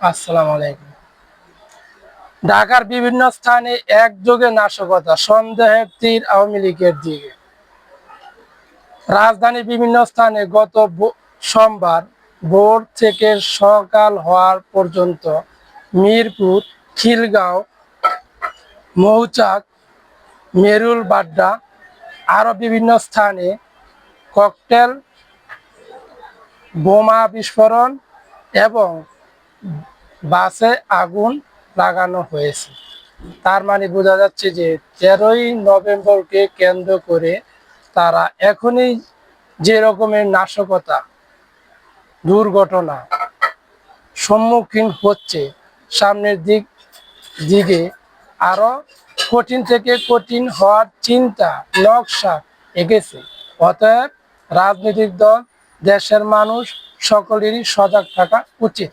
আসসালামু আলাইকুম। ঢাকার বিভিন্ন স্থানে একযোগে নাশকতা সন্দেহের তীর আওয়ামী লীগের দিকে। রাজধানীর বিভিন্ন স্থানে গত সোমবার ভোর থেকে সকাল হওয়ার পর্যন্ত মিরপুর, খিলগাঁও, মৌচাক, মেরুল বাড্ডা আরও বিভিন্ন স্থানে ককটেল, বোমা বিস্ফোরণ এবং বাসে আগুন লাগানো হয়েছে। তার মানে বোঝা যাচ্ছে যে তেরোই নভেম্বরকে কেন্দ্র করে তারা এখনই যে রকমের নাশকতা দুর্ঘটনা সম্মুখীন হচ্ছে, সামনের দিক দিকে আরও কঠিন থেকে কঠিন হওয়ার চিন্তা, নকশা এঁকেছে। অতএব রাজনৈতিক দল, দেশের মানুষ সকলেরই সজাগ থাকা উচিত।